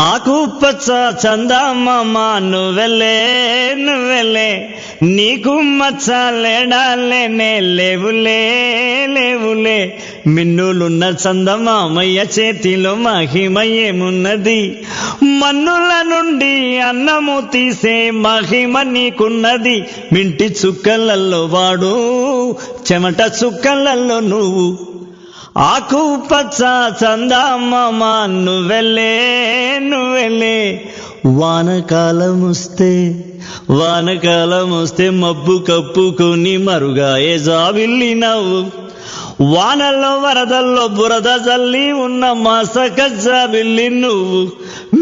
ఆకుపచ్చ చందమామ నువ్వెలే నువ్వెలే నీకు మచ్చ లేడాలేనే లేవులే లేవులే. మిన్నులున్న చందమామయ్య చేతిలో మహిమయేమున్నది. మన్నుల నుండి అన్నము తీసే మహిమ నీకున్నది. మింటి చుక్కలల్లో వాడు చెమట చుక్కలల్లో నువ్వు. ఆకుపచ్చ చందమ్మ నువ్వెళ్ళే నువ్వెళ్ళే. నువ్వెలే వానకాలం వస్తే వానకాలం వస్తే మబ్బు కప్పుకొని మరుగాయే జాబిల్లి నవ్వు. వానల్లో వరదల్లో బురద జల్లి ఉన్న మాసకజ్జాబిల్లి నువ్వు.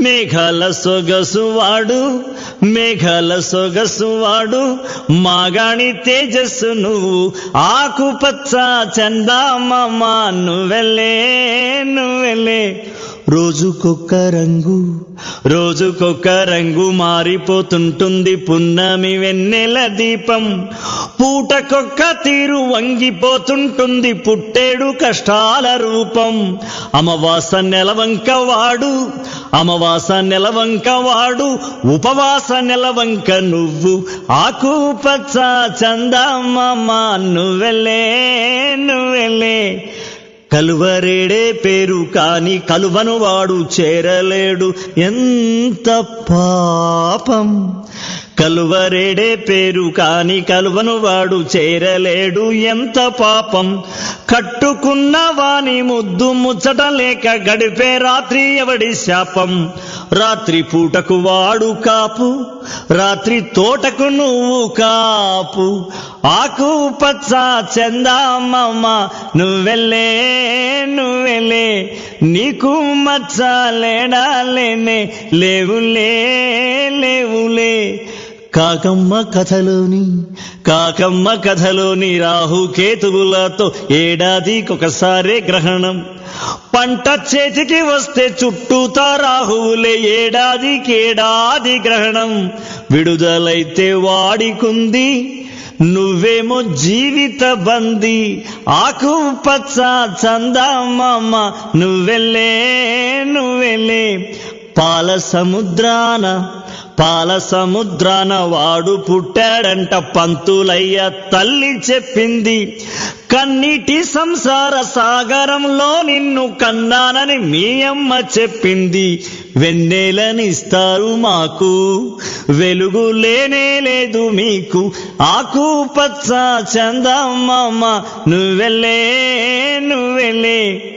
మేఘాల సొగసు వాడు మేఘాల సొగసు వాడు మాగాణి తేజస్సు నువ్వు. ఆకుపచ్చ చందామామ నువ్వెల్లే నువ్వెల్లే. రోజుకొక్క రంగు రోజుకొక్క రంగు మారిపోతుంటుంది పున్నమి వెన్నెల దీపం. పూటకొక్క తీరు వంగిపోతుంటుంది పుట్టేడు కష్టాల రూపం. అమవాస నెలవంక వాడు అమవాస నెలవంక వాడు ఉపవాస నెలవంక నువ్వు ఆకుపచ్చ చందమ్మ నువ్వెలే నువ్వెలే. కలువరేడే పేరు కాని కలువను వాడు చేరలేడు. ఎంత పాపం. కలువరేడే పేరు కాని కలువను వాడు చేరలేడు. ఎంత పాపం. కట్టుకున్న వాని ముద్దు ముచ్చట లేక గడిపే రాత్రి ఎవడి శాపం. రాత్రి పూటకు వాడు కాపు రాత్రి తోటకు నువ్వు కాపు. ఆకు పచ్చ చందామమ్మ నువ్వెళ్ళే నువ్వెళ్ళే. నీకు మచ్చ లేడాలేనే లేవులే లేవులే. కాకమ్మ కథలోని కాకమ్మ కథలోని రాహు కేతువులతో ఏడాదికొకసారే గ్రహణం. పంట చేతికి వస్తే చుట్టూతా రాహువులే ఏడాదికేడాది గ్రహణం. విడుదలైతే వాడికుంది నువ్వేమో జీవిత బంది. ఆకు పచ్చ చందమామ నువ్వెళ్ళే నువ్వెళ్ళే. పాల సముద్రాన పాల సముద్రాన వాడు పుట్టాడంట పంతులయ్య తల్లి చెప్పింది. కన్నీటి సంసార సాగరంలో నిన్ను కన్నానని మీ అమ్మ చెప్పింది. వెన్నెలనిస్తారు మాకు వెలుగు లేనే లేదు మీకు. ఆకు పచ్చ చందమామ నువ్వెళ్ళే నువ్వెళ్ళే.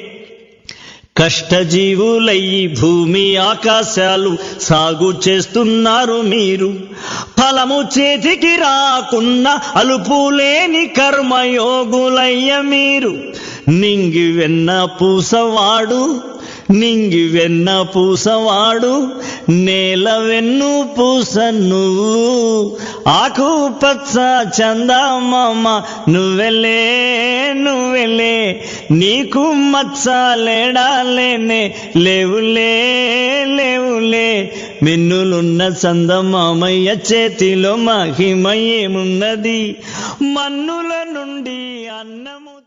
కష్టజీవులయ్యి భూమి ఆకాశాలు సాగు చేస్తున్నారు మీరు. ఫలము చేతికి రాకున్న అలుపులేని కర్మయోగులయ్య మీరు. నింగి వెన్న పూసవాడు నింగి వెన్న పూసవాడు నేల వెన్ను పూస నువ్వు ఆకు పచ్చ చందమామ నువ్వెలే నువ్వెలే నీకు మచ్చ లేడాలేనే లేవులే లేవులే. మిన్నులున్న చందమామయ్య చేతిలో మహిమ ఏమున్నది? మన్నుల నుండి అన్నము